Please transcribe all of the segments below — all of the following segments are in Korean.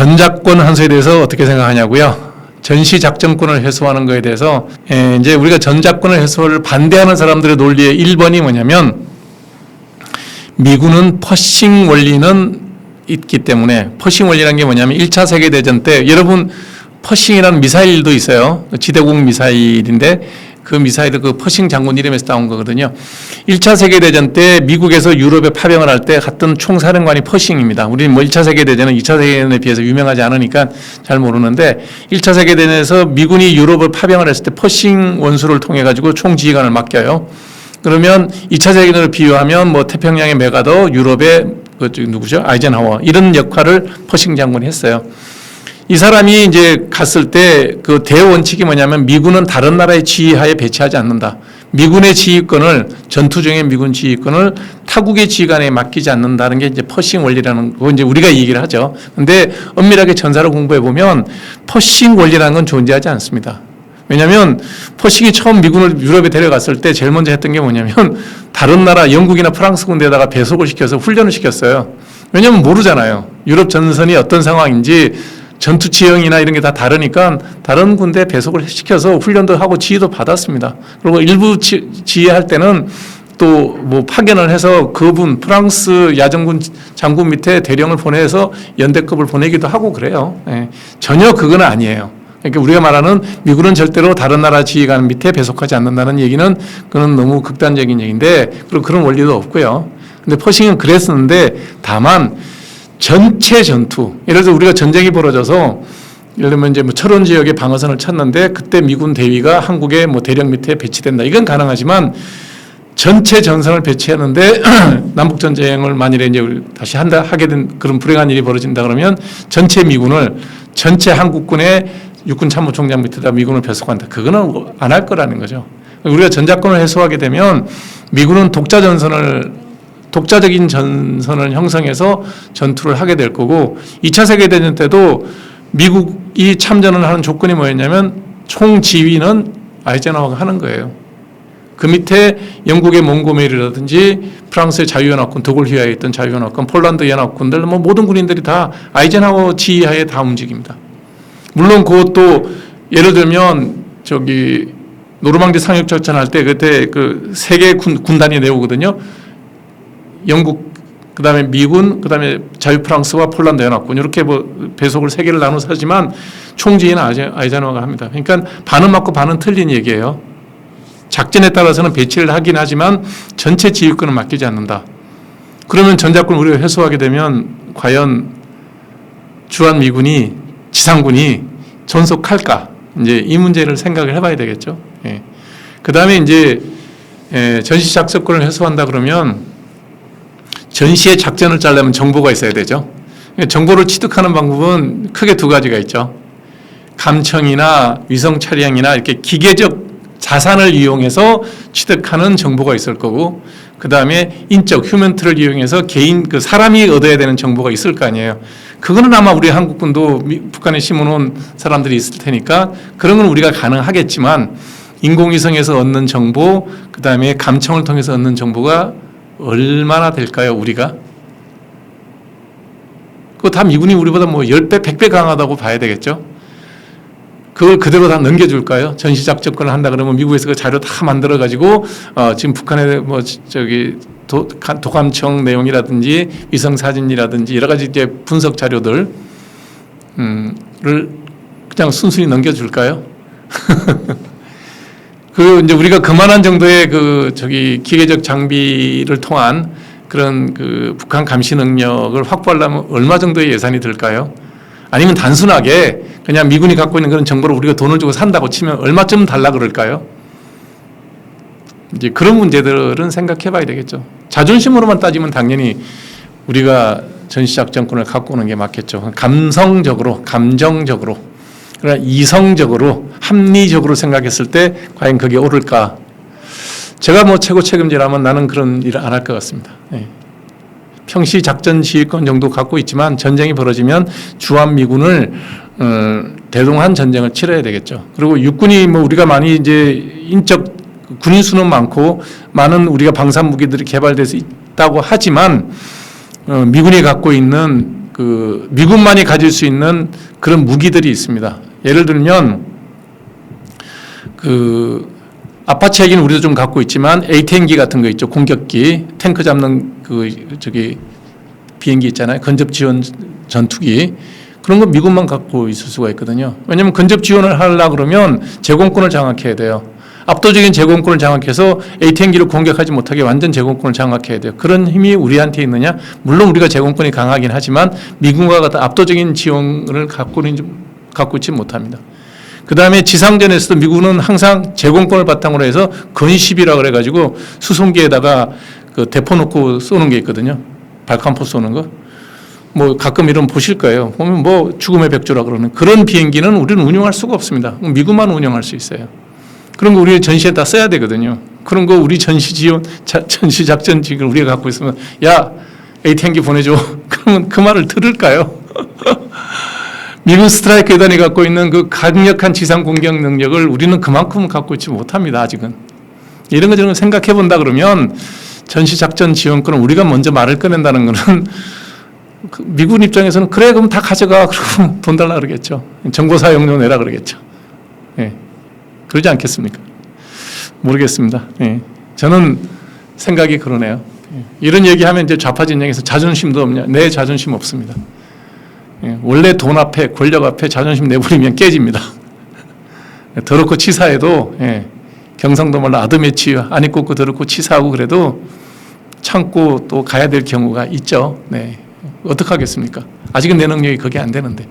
전작권 한수에 대해서 어떻게 생각하냐고요? 전시 작전권을 해소하는 것에 대해서 에, 이제 우리가 전작권을 해소를 반대하는 사람들의 논리의 1번이 뭐냐면 미군은 퍼싱 원리는 있기 때문에 퍼싱 원리라는 게 뭐냐면 1차 세계 대전 때 여러분 퍼싱이라는 미사일도 있어요. 지대공 미사일인데 그 미사일을 그 퍼싱 장군 이름에서 따온 거거든요. 1차 세계대전 때 미국에서 유럽에 파병을 할 때 갔던 총사령관이 퍼싱입니다. 우리는 뭐 1차 세계대전은 2차 세계대전에 비해서 유명하지 않으니까 잘 모르는데 1차 세계대전에서 미군이 유럽을 파병을 했을 때 퍼싱 원수를 통해 가지고 총지휘관을 맡겨요. 그러면 2차 세계대전을 비유하면 뭐 태평양의 메가더, 유럽의 그 누구죠? 아이젠하워 이런 역할을 퍼싱 장군이 했어요. 이 사람이 이제 갔을 때 그 대원칙이 뭐냐면 미군은 다른 나라의 지휘하에 배치하지 않는다. 미군의 지휘권을 전투 중에 미군 지휘권을 타국의 지휘관에 맡기지 않는다는 게 이제 퍼싱 원리라는 거 이제 우리가 이 얘기를 하죠. 근데 엄밀하게 전사를 공부해 보면 퍼싱 원리라는 건 존재하지 않습니다. 왜냐하면 퍼싱이 처음 미군을 유럽에 데려갔을 때 제일 먼저 했던 게 뭐냐면 다른 나라 영국이나 프랑스 군대에다가 배속을 시켜서 훈련을 시켰어요. 왜냐하면 모르잖아요. 유럽 전선이 어떤 상황인지 전투 지형이나 이런 게 다 다르니까 다른 군대 배속을 시켜서 훈련도 하고 지휘도 받았습니다. 그리고 일부 지, 지휘할 때는 또 뭐 파견을 해서 그분 프랑스 야전군 장군 밑에 대령을 보내서 연대급을 보내기도 하고 그래요. 예. 전혀 그건 아니에요. 그러니까 우리가 말하는 미군은 절대로 다른 나라 지휘관 밑에 배속하지 않는다는 얘기는 그는 너무 극단적인 얘기인데 그리고 그런 원리도 없고요. 근데 퍼싱은 그랬었는데 다만 전체 전투. 예를 들어서 우리가 전쟁이 벌어져서 예를 들면 이제 뭐 철원 지역에 방어선을 쳤는데 그때 미군 대위가 한국의 뭐 대령 밑에 배치된다. 이건 가능하지만 전체 전선을 배치하는데 남북 전쟁을 만일에 이제 다시 한다 하게 된 그런 불행한 일이 벌어진다 그러면 전체 미군을 전체 한국군의 육군 참모총장 밑에다 미군을 배속한다. 그거는 안 할 거라는 거죠. 우리가 전작권을 해소하게 되면 미군은 독자 전선을 독자적인 전선을 형성해서 전투를 하게 될 거고 2차 세계대전 때도 미국이 참전을 하는 조건이 뭐였냐면 총지휘는 아이젠하워가 하는 거예요. 그 밑에 영국의 몽고메리라든지 프랑스의 자유연합군, 더골 휘하에 있던 자유연합군, 폴란드 연합군들 뭐 모든 군인들이 다 아이젠하워 지휘하에 다 움직입니다. 물론 그것도 예를 들면 저기 노르망디 상륙 작전 할 때 그때 그 세계 군, 군단이 내오거든요. 영국 그 다음에 미군 그 다음에 자유 프랑스와 폴란드 연합군 이렇게 뭐 배속을 세 개를 나눠서 하지만 총지휘는 아이젠- 아이젠하워가 합니다. 그러니까 반은 맞고 반은 틀린 얘기예요. 작전에 따라서는 배치를 하긴 하지만 전체 지휘권은 맡기지 않는다. 그러면 전작권 우리가 회수하게 되면 과연 주한 미군이 지상군이 전속할까? 이제 이 문제를 생각을 해봐야 되겠죠. 예. 그 다음에 이제 예, 전시 작전권을 회수한다 그러면 전시의 작전을 짜려면 정보가 있어야 되죠. 그러니까 정보를 취득하는 방법은 크게 두 가지가 있죠. 감청이나 위성 촬영이나 이렇게 기계적 자산을 이용해서 취득하는 정보가 있을 거고, 그 다음에 인적 휴먼트를 이용해서 개인 그 사람이 얻어야 되는 정보가 있을 거 아니에요. 그거는 아마 우리 한국군도 미- 북한에 심어놓은 사람들이 있을 테니까 그런 건 우리가 가능하겠지만 인공위성에서 얻는 정보, 그 다음에 감청을 통해서 얻는 정보가 얼마나 될까요, 우리가? 다 미군이 우리보다 뭐 10배, 100배 강하다고 봐야 되겠죠? 그걸 그대로 다 넘겨줄까요? 전시작전권을 한다 그러면 미국에서 그 자료 다 만들어가지고, 어, 지금 북한의 뭐, 저기, 도, 가- 도감청 내용이라든지 위성 사진이라든지 여러 가지 이제 분석 자료들, 음, 를 그냥 순순히 넘겨줄까요? 그 이제 우리가 그만한 정도의 그 저기 기계적 장비를 통한 그런 그 북한 감시 능력을 확보하려면 얼마 정도의 예산이 들까요? 아니면 단순하게 그냥 미군이 갖고 있는 그런 정보를 우리가 돈을 주고 산다고 치면 얼마쯤 달라 그럴까요? 이제 그런 문제들은 생각해 봐야 되겠죠. 자존심으로만 따지면 당연히 우리가 전시작전권을 갖고 오는 게 맞겠죠. 감성적으로, 감정적으로, 그러나 이성적으로, 합리적으로 생각했을 때 과연 그게 옳을까? 제가 뭐 최고 책임지라면 나는 그런 일을 안 할 것 같습니다. 예. 평시 작전 지휘권 정도 갖고 있지만 전쟁이 벌어지면 주한 미군을 어, 대동한 전쟁을 치러야 되겠죠. 그리고 육군이 뭐 우리가 많이 이제 인적 군인 수는 많고 많은 우리가 방산 무기들이 개발돼서 있다고 하지만 어, 미군이 갖고 있는 그그 미군만이 가질 수 있는 그런 무기들이 있습니다. 예를 들면 그 아파치 헬기는 우리도 좀 갖고 있지만 A-10기 같은 거 있죠. 공격기, 탱크 잡는 그 저기 비행기 있잖아요. 건접 지원 전투기. 그런 거 미국만 갖고 있을 수가 있거든요. 왜냐하면 근접 지원을 하려 그러면 제공권을 장악해야 돼요. 압도적인 제공권을 장악해서 A-10기를 공격하지 못하게 완전 제공권을 장악해야 돼요. 그런 힘이 우리한테 있느냐? 물론 우리가 제공권이 강하긴 하지만 미군과 같은 압도적인 지원을 갖고는 좀- 갖고 있지 못합니다. 그 다음에 지상전에서도 미국은 항상 제공권을 바탕으로 해서 건십이라 그래가지고 수송기에다가 그 대포 놓고 쏘는 게 있거든요. 발칸포 쏘는 거. 뭐 가끔 이런 거 보실 거예요. 보면 뭐 죽음의 백조라 그러는 그런 비행기는 우리는 운영할 수가 없습니다. 미국만 운영할 수 있어요. 그런 거 우리 전시에 다 써야 되거든요. 그런 거 우리 전시 지원, 자- 전시 작전 지금 우리가 갖고 있으면 야 A-10기 보내줘. 그러면 그 말을 들을까요? 미국 스트라이크 여단이 갖고 있는 그 강력한 지상 공격 능력을 우리는 그만큼 갖고 있지 못합니다. 아직은 이런 거거 생각해 본다 그러면 전시 작전 지원권을 우리가 먼저 말을 꺼낸다는 거는 그 미군 입장에서는 그래 그럼 다 가져가 그러고 돈 달라 그러겠죠. 정보 사용료 내라 그러겠죠. 예. 그러지 않겠습니까? 모르겠습니다. 예. 저는 생각이 그러네요. 예. 이런 얘기하면 이제 좌파 진영에서 자존심도 없냐? 내 자존심 없습니다. 예. 원래 돈 앞에 권력 앞에 자존심 내버리면 깨집니다. 더럽고 치사해도 예. 경상도 말로 아드메치 안 입고 그 더럽고 치사하고 그래도 참고 또 가야 될 경우가 있죠. 네. 어떡하겠습니까? 아직은 내 능력이 그게 안 되는데.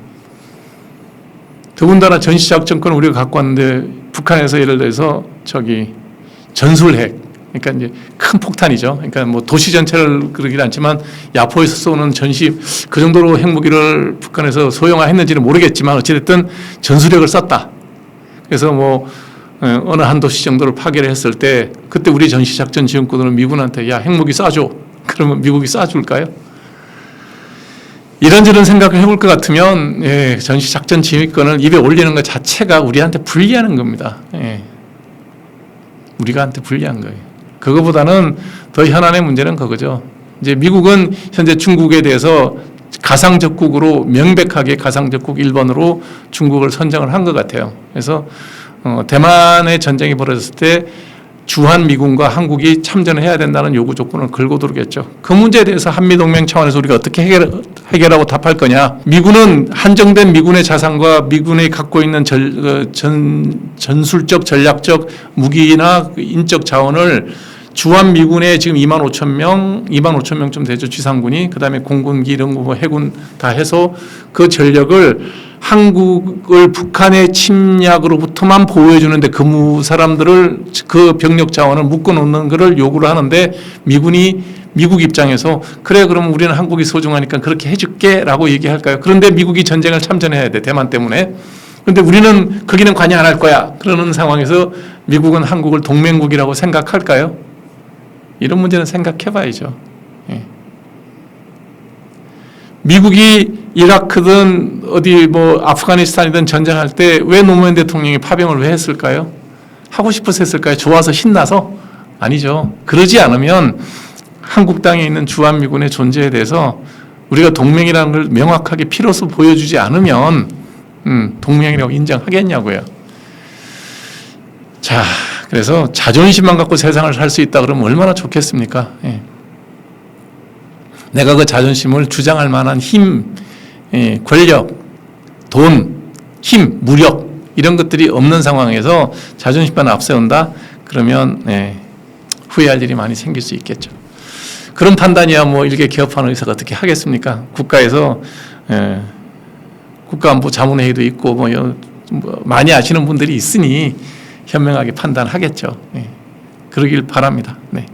더군다나 전시작전권 우리가 갖고 왔는데 북한에서 예를 들어서 저기 전술핵 그러니까 이제 큰 폭탄이죠. 그러니까 뭐 도시 전체를 그러긴 않지만 야포에서 쏘는 전시 그 정도로 핵무기를 북한에서 소형화했는지는 모르겠지만 어찌됐든 전술핵을 쐈다. 그래서 뭐 어, 어느 한 도시 정도를 파괴를 했을 때 그때 우리 전시 작전 지원권으로 미군한테 야 핵무기 쏴줘. 그러면 미국이 쏴줄까요? 이런저런 생각을 해볼 것 같으면 예, 전시 작전 지휘권을 입에 올리는 것 자체가 우리한테 불리하는 겁니다. 예. 우리가 한테 불리한 거예요. 그거보다는 더 현안의 문제는 그거죠. 이제 미국은 현재 중국에 대해서 가상적국으로 명백하게 가상적국 1번으로 중국을 선정을 한 것 같아요. 그래서 어, 대만의 전쟁이 벌어졌을 때 주한 미군과 한국이 참전을 해야 된다는 요구 조건을 걸고 들어오겠죠. 그 문제에 대해서 한미동맹 차원에서 우리가 어떻게 해결, 해결 하고 답할 거냐. 미군은 한정된 미군의 자산과 미군이 갖고 있는 전, 어, 전, 전술적, 전략적 무기나 그 인적 자원을 주한 미군에 지금 2만 5천 명, 2만 5천 명쯤 되죠. 지상군이. 그 다음에 공군기 이런 거뭐 해군 다 해서 그 전력을 한국을 북한의 침략으로부터만 보호해주는데 그 사람들을 그 병력 자원을 묶어놓는 것을 요구를 하는데 미군이 미국 입장에서 그래 그러면 우리는 한국이 소중하니까 그렇게 해줄게라고 얘기할까요? 그런데 미국이 전쟁을 참전해야 돼 대만 때문에. 그런데 우리는 거기는 관여 안 할 거야. 그러는 상황에서 미국은 한국을 동맹국이라고 생각할까요? 이런 문제는 생각해봐야죠. 예. 미국이 이라크든 어디 뭐 아프가니스탄이든 전쟁할 때 왜 노무현 대통령이 파병을 왜 했을까요? 하고 싶어서 했을까요? 좋아서 신나서? 아니죠. 그러지 않으면 한국 땅에 있는 주한미군의 존재에 대해서 우리가 동맹이라는 걸 명확하게 피로서 보여주지 않으면 음, 동맹이라고 인정하겠냐고요. 자, 그래서 자존심만 갖고 세상을 살 수 있다 그러면 얼마나 좋겠습니까? 예. 내가 그 자존심을 주장할 만한 힘, 예, 권력, 돈, 힘, 무력 이런 것들이 없는 상황에서 자존심만 앞세운다 그러면 예, 후회할 일이 많이 생길 수 있겠죠. 그런 판단이야 뭐 일개 개업하는 의사가 어떻게 하겠습니까? 국가에서 예, 국가안보 자문회의도 있고 뭐, 여- 뭐 많이 아시는 분들이 있으니 현명하게 판단하겠죠. 예, 그러길 바랍니다. 네.